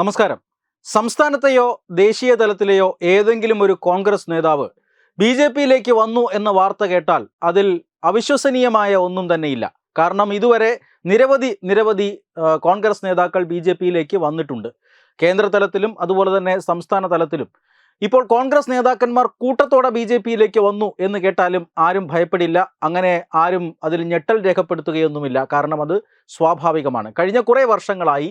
നമസ്കാരം. സംസ്ഥാനത്തെയോ ദേശീയ തലത്തിലെയോ ഏതെങ്കിലും ഒരു കോൺഗ്രസ് നേതാവ് ബി ജെ പിയിലേക്ക് വന്നു എന്ന വാർത്ത കേട്ടാൽ അതിൽ അവിശ്വസനീയമായ ഒന്നും തന്നെയില്ല. കാരണം ഇതുവരെ നിരവധി നിരവധി കോൺഗ്രസ് നേതാക്കൾ ബി ജെ പിയിലേക്ക് വന്നിട്ടുണ്ട്. കേന്ദ്ര തലത്തിലും അതുപോലെ തന്നെ സംസ്ഥാന തലത്തിലും. ഇപ്പോൾ കോൺഗ്രസ് നേതാക്കന്മാർ കൂട്ടത്തോടെ ബി ജെ പിയിലേക്ക് വന്നു എന്ന് കേട്ടാലും ആരും ഭയപ്പെടില്ല. അങ്ങനെ ആരും അതിൽ ഞെട്ടൽ രേഖപ്പെടുത്തുകയൊന്നുമില്ല. കാരണം അത് സ്വാഭാവികമാണ്. കഴിഞ്ഞ കുറേ വർഷങ്ങളായി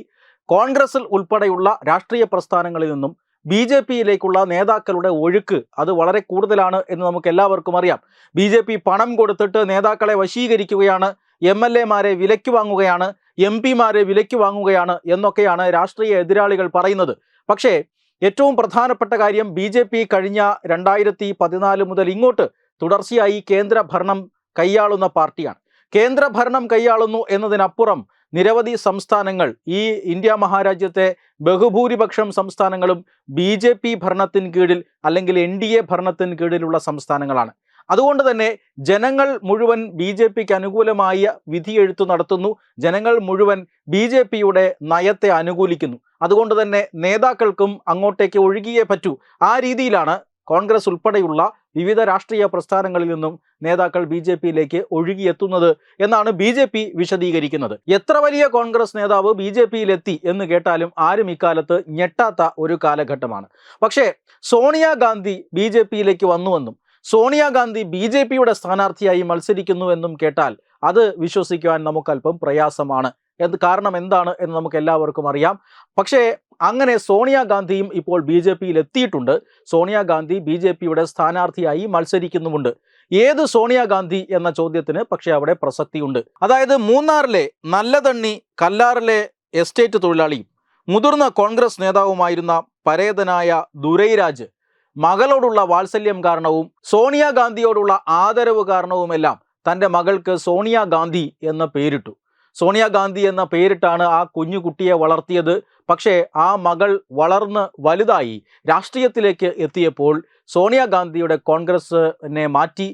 കോൺഗ്രസിൽ ഉൾപ്പെടെയുള്ള രാഷ്ട്രീയ പ്രസ്ഥാനങ്ങളിൽ നിന്നും ബി ജെ പിയിലേക്കുള്ള നേതാക്കളുടെ ഒഴുക്ക് അത് വളരെ കൂടുതലാണ് എന്ന് നമുക്ക് എല്ലാവർക്കും അറിയാം. ബി ജെ പി പണം കൊടുത്തിട്ട് നേതാക്കളെ വശീകരിക്കുകയാണ് എം എൽ എമാരെ വിലയ്ക്ക് വാങ്ങുകയാണ് എം പിമാരെ വിലയ്ക്ക് വാങ്ങുകയാണ് എന്നൊക്കെയാണ് രാഷ്ട്രീയ എതിരാളികൾ പറയുന്നത്. പക്ഷേ ഏറ്റവും പ്രധാനപ്പെട്ട കാര്യം ബി ജെ പി കഴിഞ്ഞ രണ്ടായിരത്തി പതിനാല് മുതൽ ഇങ്ങോട്ട് തുടർച്ചയായി കേന്ദ്ര ഭരണം കൈയാളുന്ന പാർട്ടിയാണ്. കേന്ദ്ര ഭരണം കൈയാളുന്നു എന്നതിനപ്പുറം നിരവധി സംസ്ഥാനങ്ങൾ ഈ ഇന്ത്യ മഹാരാജ്യത്തെ ബഹുഭൂരിപക്ഷം സംസ്ഥാനങ്ങളും ബി ജെ പി ഭരണത്തിന് കീഴിൽ അല്ലെങ്കിൽ എൻ ഡി എ ഭരണത്തിന് കീഴിലുള്ള സംസ്ഥാനങ്ങളാണ്. അതുകൊണ്ട് തന്നെ ജനങ്ങൾ മുഴുവൻ ബി ജെ പിക്ക് അനുകൂലമായ വിധിയെഴുത്തു നടത്തുന്നു. ജനങ്ങൾ മുഴുവൻ ബി ജെ പിയുടെ നയത്തെ അനുകൂലിക്കുന്നു. അതുകൊണ്ട് തന്നെ നേതാക്കൾക്കും അങ്ങോട്ടേക്ക് ഒഴുകിയേ പറ്റൂ. ആ രീതിയിലാണ് കോൺഗ്രസ് ഉൾപ്പെടെയുള്ള വിവിധ രാഷ്ട്രീയ പ്രസ്ഥാനങ്ങളിൽ നിന്നും നേതാക്കൾ ബി ജെ പിയിലേക്ക് ഒഴുകിയെത്തുന്നത് എന്നാണ് ബി ജെ പി വിശദീകരിക്കുന്നത്. എത്ര വലിയ കോൺഗ്രസ് നേതാവ് ബി ജെ പിയിലെത്തി എന്ന് കേട്ടാലും ആരും ഇക്കാലത്ത് ഞെട്ടാത്ത ഒരു കാലഘട്ടമാണ്. പക്ഷേ സോണിയാഗാന്ധി ബി ജെ പിയിലേക്ക് വന്നുവെന്നും സോണിയാഗാന്ധി ബി ജെ പിയുടെ സ്ഥാനാർത്ഥിയായി മത്സരിക്കുന്നുവെന്നും കേട്ടാൽ അത് വിശ്വസിക്കുവാൻ നമുക്കല്പം പ്രയാസമാണ്. എന്ത് കാരണം എന്താണ് എന്ന് നമുക്ക് എല്ലാവർക്കും അറിയാം. പക്ഷേ അങ്ങനെ സോണിയാഗാന്ധിയും ഇപ്പോൾ ബി ജെ പിയിൽ എത്തിയിട്ടുണ്ട് സോണിയാഗാന്ധി ബി ജെ പിയുടെ സ്ഥാനാർത്ഥിയായി മത്സരിക്കുന്നുമുണ്ട്. ഏത് സോണിയാഗാന്ധി എന്ന ചോദ്യത്തിന് പക്ഷേ അവിടെ പ്രസക്തിയുണ്ട്. അതായത് മൂന്നാറിലെ നല്ലതണ്ണി കല്ലാറിലെ എസ്റ്റേറ്റ് തൊഴിലാളിയും മുതിർന്ന കോൺഗ്രസ് നേതാവുമായിരുന്ന പരേതനായ ദുരൈരാജ് മകളോടുള്ള വാത്സല്യം കാരണവും സോണിയാഗാന്ധിയോടുള്ള ആദരവ് കാരണവുമെല്ലാം തന്റെ മകൾക്ക് സോണിയാഗാന്ധി എന്ന പേരിട്ടു. സോണിയാഗാന്ധി എന്ന പേരിട്ടാണ് ആ കുഞ്ഞു കുട്ടിയെ വളർത്തിയത്. പക്ഷേ ആ മകൾ വളർന്ന് വലുതായി രാഷ്ട്രീയത്തിലേക്ക് എത്തിയപ്പോൾ സോണിയാഗാന്ധിയുടെ കോൺഗ്രസിനെ മാറ്റി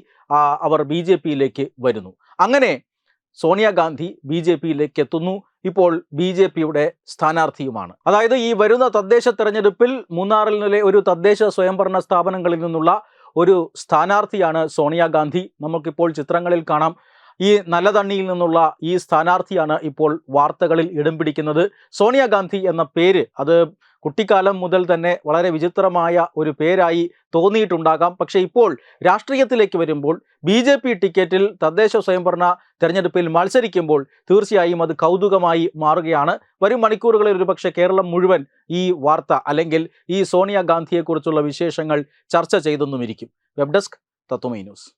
അവർ ബി ജെ പിയിലേക്ക് വരുന്നു. അങ്ങനെ സോണിയാഗാന്ധി ബി ജെ പിയിലേക്ക് എത്തുന്നു. ഇപ്പോൾ ബി ജെ പിയുടെ സ്ഥാനാർത്ഥിയുമാണ്. അതായത് ഈ വരുന്ന തദ്ദേശ തെരഞ്ഞെടുപ്പിൽ മൂന്നാറിൽ നിലെ ഒരു തദ്ദേശ സ്വയംഭരണ സ്ഥാപനങ്ങളിൽ നിന്നുള്ള ഒരു സ്ഥാനാർത്ഥിയാണ് സോണിയാഗാന്ധി നമുക്കിപ്പോൾ ചിത്രങ്ങളിൽ കാണാം. ഈ നല്ല തണ്ണിയിൽ നിന്നുള്ള ഈ സ്ഥാനാർത്ഥിയാണ് ഇപ്പോൾ വാർത്തകളിൽ ഇടം പിടിക്കുന്നത്. സോണിയാഗാന്ധി എന്ന പേര് അത് കുട്ടിക്കാലം മുതൽ തന്നെ വളരെ വിചിത്രമായ ഒരു പേരായി തോന്നിയിട്ടുണ്ടാകാം. പക്ഷേ ഇപ്പോൾ രാഷ്ട്രീയത്തിലേക്ക് വരുമ്പോൾ ബി ജെ പി ടിക്കറ്റിൽ തദ്ദേശ സ്വയംഭരണ തെരഞ്ഞെടുപ്പിൽ മത്സരിക്കുമ്പോൾ തീർച്ചയായും അത് കൗതുകമായി മാറുകയാണ്. വരും മണിക്കൂറുകളിൽ ഒരുപക്ഷെ കേരളം മുഴുവൻ ഈ വാർത്ത അല്ലെങ്കിൽ ഈ സോണിയാഗാന്ധിയെക്കുറിച്ചുള്ള വിശേഷങ്ങൾ ചർച്ച ചെയ്തെന്നുമിരിക്കും. Web desk Tatwamayi news.